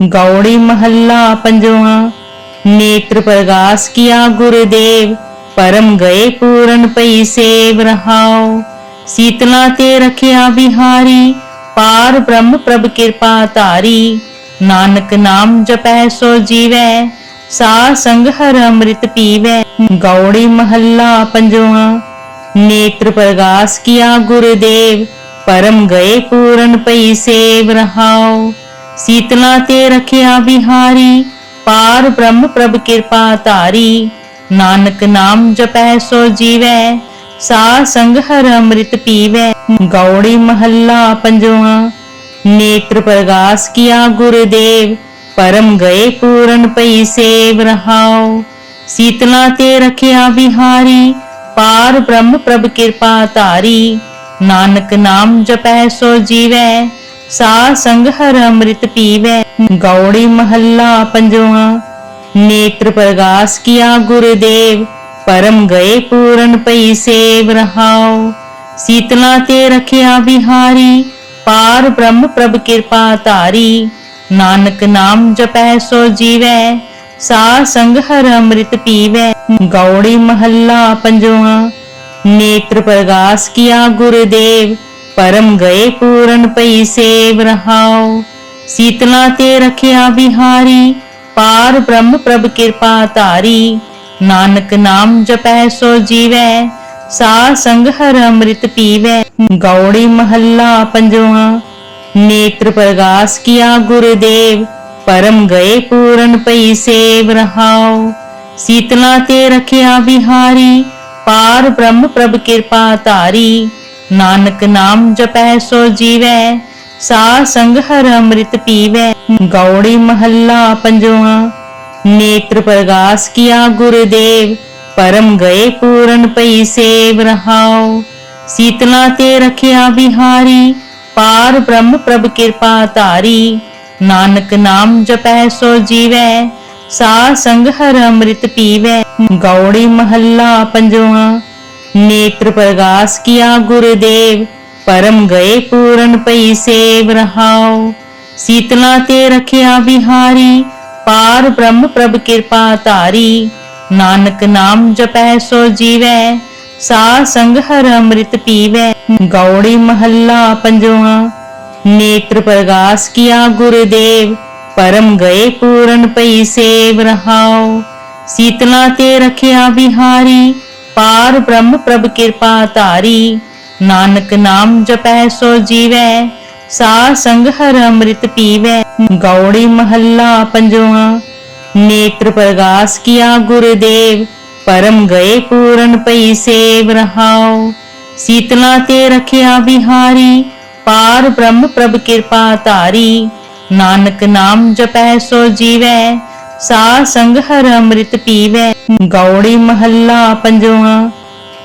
ਗੌੜੀ ਮਹੱਲਾ ਪੰਜਵਾਂ, ਨੇਤਰ ਪ੍ਰਗਾਸ ਕੀਆ ਗੁਰਦੇਵ, ਪਰਮ ਗਏ ਪੂਰਨ ਪਈ ਸੇਵ ਰਹਾਉ। ਸੀਤਲਾ ਤੇ ਰਖਿਆ ਬਿਹਾਰੀ ਪਾਰ ਬ੍ਰਹਮ ਪ੍ਰਭ ਕਿਰਪਾ ਧਾਰੀ। ਨਾਨਕ ਨਾਮ ਜਪੈ ਸੋ ਜੀਵੈ ਸਾ ਸੰਗ ਹਰ ਅੰਮ੍ਰਿਤ ਪੀਵੈ। ਗੌੜੀ ਮਹੱਲਾ ਪੰਜਵਾਂ, ਨੇਤਰ ਪ੍ਰਗਾਸ ਕੀਆ ਗੁਰਦੇਵ, ਪਰਮ ਗਏ ਪੂਰਨ ਪਈ ਸੇਵ ਰਹਾਉ। ਸੀਤਲਾ ਤੇ ਰਖਿਆ ਬਿਹਾਰੀ ਪਾਰ ਬ੍ਰਹਮ ਪ੍ਰਭ ਕਿਰਪਾ ਧਾਰੀ। ਨਾਨਕ ਨਾਮ ਜਪੈ ਸੋ ਜੀਵੈ, ਸਾ ਸੰਗ ਹਰ ਅੰਮ੍ਰਿਤ ਪੀਵੈ। ਗੌੜੀ ਮਹੱਲਾ ਪੰਜਵਾਂ, ਨੇਤਰ ਪ੍ਰਗਾਸ ਕੀਆ ਗੁਰਦੇਵ, ਪਰਮ ਗਏ ਪੂਰਨ ਪਈ ਸੇਵ ਰਹਾਉ। ਸੀਤਲਾ ਤੇ ਰਖਿਆ ਬਿਹਾਰੀ ਪਾਰ ਬ੍ਰਹਮ ਪ੍ਰਭ ਕਿਰਪਾ ਧਾਰੀ। ਨਾਨਕ ਨਾਮ ਜਪੈ ਸੋ ਜੀਵੈ ਸਾ ਸੰਗ ਹਰ ਅੰਮ੍ਰਿਤ ਪੀਵੈ, ਗੌੜੀ ਮਹੱਲਾ ਪੰਜਵਾਂ। ਨੇਤਰ ਪ੍ਰਗਾਸ ਕੀਆ ਗੁਰਦੇਵ, ਪਰਮ ਗਏ ਪੂਰਨ ਪਈ ਸੇਵ ਰਹਾਉ। ਸੀਤਲਾ ਤੇ ਰਖਿਆ ਬਿਹਾਰੀ ਪਾਰ ਬ੍ਰਹਮ ਪ੍ਰਭ ਕਿਰਪਾ ਧਾਰੀ। ਨਾਨਕ ਨਾਮ ਜਪੈ ਸੋ ਜੀਵੈ, ਸਾ ਸੰਗ ਹਰ ਅੰਮ੍ਰਿਤ ਪੀਵੈ, ਗੌੜੀ ਮਹੱਲਾ ਪੰਜਵਾਂ। ਨੇਤਰ ਪ੍ਰਗਾਸ ਕੀਆ ਗੁਰਦੇਵ ਪਰਮ ਗਏ ਪੂਰਨ ਪਈ ਸੇਵ ਰਹਾਉ। ਸੀਤਲਾ ਤੇ ਰਖਿਆ ਬਿਹਾਰੀ ਪਾਰ ਬ੍ਰਹਮ ਪ੍ਰਭ ਕਿਰਪਾ ਧਾਰੀ। ਨਾਨਕ ਨਾਮ ਜਪੈ ਸੋ ਜੀਵੈ ਸਾ ਸੰਗ ਹਰ ਅੰਮ੍ਰਿਤ ਪੀਵੈ। ਗੌੜੀ ਮਹੱਲਾ ਪੰਜਵਾਂ, ਨੇਤਰ ਪ੍ਰਗਾਸ ਕੀਆ ਗੁਰਦੇਵ, ਪਰਮ ਗਏ ਪੂਰਨ ਪਈ ਸੇਵ ਰਹਾਉ। ਸੀਤਲਾ ਤੇ ਰਖਿਆ ਬਿਹਾਰੀ ਪਾਰ ਬ੍ਰਹਮ ਪ੍ਰਭ ਕਿਰਪਾ ਧਾਰੀ। ਨਾਨਕ ਨਾਮ ਜਪੈ ਸੋ ਜੀਵੈ ਸਾ ਸੰਗ ਹਰ ਅੰਮ੍ਰਿਤ ਪੀਵੈ। ਗੌੜੀ ਮਹੱਲਾ ਪੰਜਵਾਂ, ਨੇਤਰ ਪ੍ਰਗਾਸ ਕੀਆ ਗੁਰਦੇਵ, ਪਰਮ ਗਏ ਪੂਰਨ ਪਈ ਸੇਵ ਰਹਾਉ। ਸੀਤਲਾ ਤੇ ਰਖਿਆ ਬਿਹਾਰੀ ਪਾਰ ਬ੍ਰਹਮ ਪ੍ਰਭ ਕਿਰਪਾ ਧਾਰੀ। ਨਾਨਕ ਨਾਮ ਜਪੈ ਸੋ ਜੀਵੈ ਸਾ ਸੰਗ ਹਰ ਅੰਮ੍ਰਿਤ ਪੀਵੈ। ਗੌੜੀ ਮਹੱਲਾ ਪੰਜਵਾਂ ਨੇਤਰ ਪ੍ਰਗਾਸ ਕੀਆ ਗੁਰਦੇਵ, ਪਰਮ ਗਏ ਪੂਰਨ ਪਈ ਸੇਵ ਰਹਾਉ। ਸੀਤਲਾ ਤੇ ਰਖਿਆ ਬਿਹਾਰੀ ਪਾਰ ਬ੍ਰਹਮ ਪ੍ਰਭ ਕਿਰਪਾ ਧਾਰੀ। ਨਾਨਕ ਨਾਮ ਜਪੈ ਸੋ ਜੀਵੈ, ਸਾ ਸੰਗ ਹਰ ਅੰਮ੍ਰਿਤ ਪੀਵੈ। ਗੌੜੀ ਮਹੱਲਾ ਪੰਜਵਾਂ, ਨੇਤਰ ਪ੍ਰਗਾਸ ਕੀਆ ਗੁਰਦੇਵ, ਪਰਮ ਗਏ ਪੂਰਨ ਪਈ ਸੇਵ ਰਹਾਉ। ਸੀਤਲਾ ਤੇ ਰਖਿਆ ਬਿਹਾਰੀ ਪਾਰ ਬ੍ਰਹਮ ਪ੍ਰਭ ਕਿਰਪਾ ਧਾਰੀ, ਨਾਨਕ ਨਾਮ ਜਪੈ ਸੋ ਜੀਵੈ ਸਾ ਸੰਗ ਹਰ ਅੰਮ੍ਰਿਤ ਪੀਵੈ। ਗੌੜੀ ਮਹੱਲਾ ਪੰਜਵਾਂ, ਨੇਤਰ ਪ੍ਰਗਾਸ ਕੀਆ ਗੁਰਦੇਵ, ਪਰਮ ਗਏ ਪੂਰਨ ਪਈ ਸੇਵ ਰਹਾਉ। ਸੀਤਲਾ ਤੇ ਰਖਿਆ ਬਿਹਾਰੀ ਪਾਰ ਬ੍ਰਹਮ ਪ੍ਰਭ ਕਿਰਪਾ ਧਾਰੀ, ਨਾਨਕ ਨਾਮ ਜਪੈ ਸੋ ਜੀਵੈ। ਸਾ ਸੰਗ ਹਰ ਅੰਮ੍ਰਿਤ ਪੀਵੈ ਗੌੜੀ ਮਹੱਲਾ ਪੰਜਵਾਂ।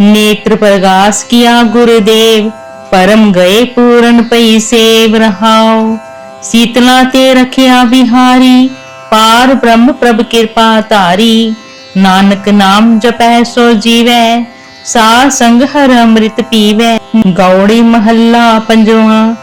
ਨੇਤਰ ਪ੍ਰਗਾਸ ਕੀਆ ਗੁਰਦੇਵ, ਪਰਮ ਗਏ ਪੂਰਨ ਪਈ ਸੇਵ ਰਹਾਉ। ਸੀਤਲਾ ਤੇ ਰਖਿਆ ਬਿਹਾਰੀ ਪਾਰ ਬ੍ਰਹਮ ਪ੍ਰਭ ਕਿਰਪਾ ਧਾਰੀ। ਨਾਨਕ ਨਾਮ ਜਪੈ ਸੋ ਜੀਵੈ, ਸਾ ਸੰਗ ਹਰ ਅੰਮ੍ਰਿਤ ਪੀਵੈ ਗੌੜੀ ਮਹੱਲਾ ਪੰਜਵਾਂ।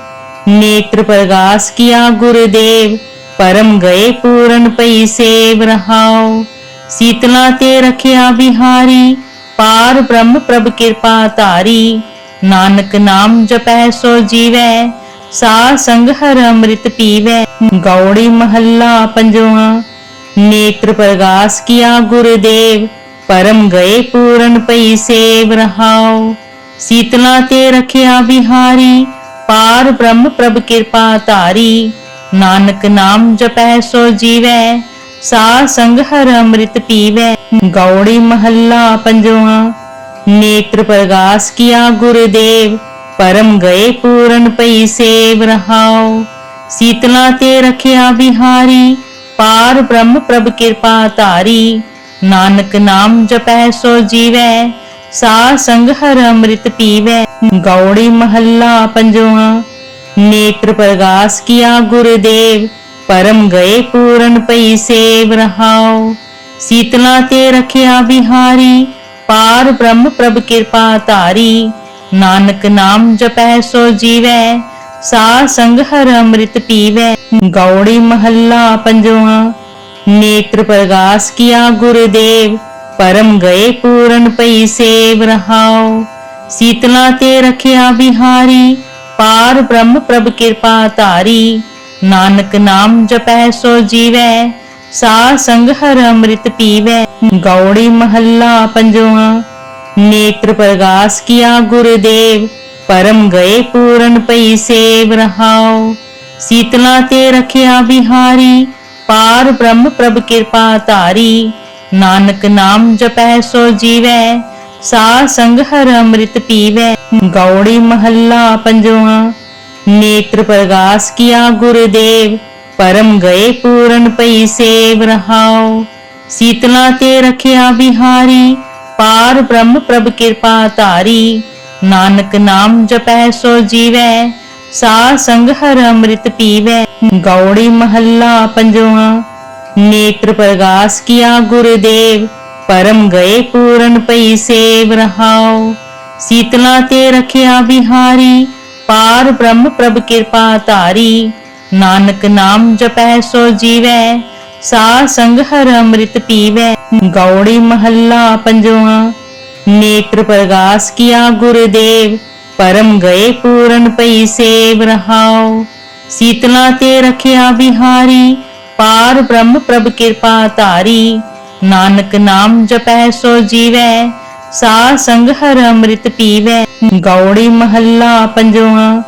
ਨੇਤਰ ਪ੍ਰਗਾਸ ਕੀਆ ਗੁਰਦੇਵ ਪਰਮ ਗਏ ਪੂਰਨ ਪਈ ਸੇਵ ਰਹਾਉ। ਸੀਤਲਾ ਤੇ ਰਖਿਆ ਬਿਹਾਰੀ ਪਾਰ ਬ੍ਰਹਮ ਪ੍ਰਭ ਕਿਰਪਾ ਧਾਰੀ। ਨਾਨਕ ਨਾਮ ਜਪੈ ਸੋ ਜੀਵੈ, ਸਾ ਸੰਗ ਹਰ ਅੰਮ੍ਰਿਤ ਪੀਵੈ। ਗੌੜੀ ਮਹੱਲਾ ਪੰਜਵਾਂ, ਨੇਤਰ ਪ੍ਰਗਾਸ ਕੀਆ ਗੁਰਦੇਵ, ਪਰਮ ਗਏ ਪੂਰਨ ਪਈ ਸੇਵ ਰਹਾਉ। ਸੀਤਲਾ ਤੇ ਰਖਿਆ ਬਿਹਾਰੀ ਪਾਰ ਬ੍ਰਹਮ ਪ੍ਰਭ ਕਿਰਪਾ ਧਾਰੀ। ਨਾਨਕ ਨਾਮ ਜਪੈ ਸੋ ਜੀਵੈ ਸਾ ਸੰਗ ਹਰ ਅੰਮ੍ਰਿਤ ਪੀਵੈ। ਗੌੜੀ ਮਹੱਲਾ ਪੰਜਵਾਂ, ਨੇਤਰ ਪ੍ਰਗਾਸ ਕੀਆ ਗੁਰਦੇਵ, ਪਰਮ ਗਏ ਪੂਰਨ ਪਈ ਸੇਵ ਰਹਾਉ। ਸੀਤਲਾ ਤੇ ਰਖਿਆ ਬਿਹਾਰੀ ਪਾਰ ਬ੍ਰਹਮ ਪ੍ਰਭ ਕਿਰਪਾ ਧਾਰੀ। ਨਾਨਕ ਨਾਮ ਜਪੈ ਸੋ ਜੀਵੈ ਸਾ ਸੰਗ ਹਰ ਅੰਮ੍ਰਿਤ ਪੀਵੈ। ਗੌੜੀ ਮਹੱਲਾ ਪੰਜਵਾਂ ਨੇਤਰ ਪ੍ਰਗਾਸ ਕੀਆ ਗੁਰਦੇਵ, ਪਰਮ ਗਏ ਪੂਰਨ ਪਈ ਸੇਵ ਰਹਾਉ। ਸੀਤਲਾ ਤੇ ਰਖਿਆ ਬਿਹਾਰੀ ਪਾਰ ਬ੍ਰਹਮ ਪ੍ਰਭ ਕਿਰਪਾ ਧਾਰੀ। ਨਾਨਕ ਨਾਮ ਜਪੈ ਸੋ ਜੀਵੈ, ਸਾ ਸੰਗ ਹਰ ਅੰਮ੍ਰਿਤ ਪੀਵੈ। ਗੌੜੀ ਮਹੱਲਾ ਪੰਜਵਾਂ, ਨੇਤਰ ਪ੍ਰਗਾਸ ਕੀਆ ਗੁਰਦੇਵ, ਪਰਮ ਗਏ ਪੂਰਨ ਪਈ ਸੇਵ ਰਹਾਉ। ਸੀਤਲਾ ਤੇ ਰਖਿਆ ਬਿਹਾਰੀ ਪਾਰ ਬ੍ਰਹਮ ਪ੍ਰਭ ਕਿਰਪਾ ਧਾਰੀ, ਨਾਨਕ ਨਾਮ ਜਪੈ ਸੋ ਜੀਵੈ ਸਾ ਸੰਗ ਹਰ ਅੰਮ੍ਰਿਤ ਪੀਵੈ। ਗੌੜੀ ਮਹੱਲਾ ਪੰਜਵਾਂ, ਨੇਤਰ ਪ੍ਰਗਾਸ ਕੀਆ ਗੁਰਦੇਵ, ਪਰਮ ਗਏ ਪੂਰਨ ਪਈ ਸੇਵ ਰਹਾਉ। ਸੀਤਲਾ ਤੇ ਰਖਿਆ ਬਿਹਾਰੀ ਪਾਰ ਬ੍ਰਹਮ ਪ੍ਰਭ ਕਿਰਪਾ ਧਾਰੀ, ਨਾਨਕ ਨਾਮ ਜਪੈ ਸੋ ਜੀਵੈ। ਸਾ ਸੰਗ ਹਰ ਅੰਮ੍ਰਿਤ ਪੀਵੈ ਗੌੜੀ ਮਹੱਲਾ ਪੰਜਵਾਂ। ਨੇਤਰ ਪ੍ਰਗਾਸ ਕੀਆ ਗੁਰਦੇਵ, ਪਰਮ ਗਏ ਪੂਰਨ ਪਈ ਸੇਵ ਰਹਾਉ। ਸੀਤਲਾ ਤੇ ਰਖਿਆ ਬਿਹਾਰੀ ਪਾਰ ਬ੍ਰਹਮ ਪ੍ਰਭ ਕਿਰਪਾ ਧਾਰੀ। ਨਾਨਕ ਨਾਮ ਜਪੈ ਸੋ ਜੀਵੈ ਸਾ ਸੰਗ ਹਰ ਅੰਮ੍ਰਿਤ ਪੀਵੈ ਗੌੜੀ ਮਹੱਲਾ ਪੰਜਵਾਂ। ਨੇਤਰ ਪ੍ਰਗਾਸ ਕੀਆ ਗੁਰਦੇਵ ਪਰਮ ਗਏ ਪੂਰਨ ਪਈ ਸੇਵ ਰਹਾਉ। ਸੀਤਲਾ ਤੇ ਰਖਿਆ ਬਿਹਾਰੀ ਪਾਰ ਬ੍ਰਹਮ ਪ੍ਰਭ ਕਿਰਪਾ ਧਾਰੀ। ਨਾਨਕ ਨਾਮ ਜਪੈ ਸੋ ਜੀਵੈ, ਸਾ ਸੰਗ ਹਰ ਅੰਮ੍ਰਿਤ ਪੀਵੈ। ਗੌੜੀ ਮਹੱਲਾ ਪੰਜਵਾਂ, ਨੇਤਰ ਪ੍ਰਗਾਸ ਕੀਆ ਗੁਰਦੇਵ, ਪਰਮ ਗਏ ਪੂਰਨ ਪਈ ਸੇਵ ਰਹਾਉ। ਸੀਤਲਾ ਤੇ ਰਖਿਆ ਵਿਹਾਰੀ, ਪਾਰ ਬ੍ਰਹਮ ਪ੍ਰਭ ਕਿਰਪਾ ਧਾਰੀ। ਨਾਨਕ ਨਾਮ ਜਪੈ ਸੋ ਜੀਵੈ ਸਾ ਸੰਗ ਹਰ ਅੰਮ੍ਰਿਤ ਪੀਵੈ। ਗੌੜੀ ਮਹੱਲਾ ਪੰਜਵਾਂ,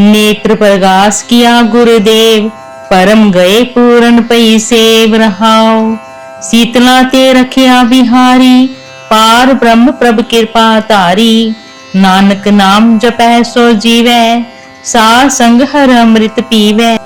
ਨੇਤਰ ਪ੍ਰਗਾਸ ਕੀਆ ਗੁਰਦੇਵ, ਪਰਮ ਗਏ ਪੂਰਨ ਪਈ ਸੇਵ ਰਹਾਉ। ਸੀਤਲਾ ਤੇ ਰਖਿਆ ਬਿਹਾਰੀ ਪਾਰ ਬ੍ਰਹਮ ਪ੍ਰਭ ਕਿਰਪਾ ਧਾਰੀ। ਨਾਨਕ ਨਾਮ ਜਪੈ ਸੋ ਜੀਵੈ ਸਾ ਸੰਗ ਹਰ ਅੰਮ੍ਰਿਤ ਪੀਵੈ।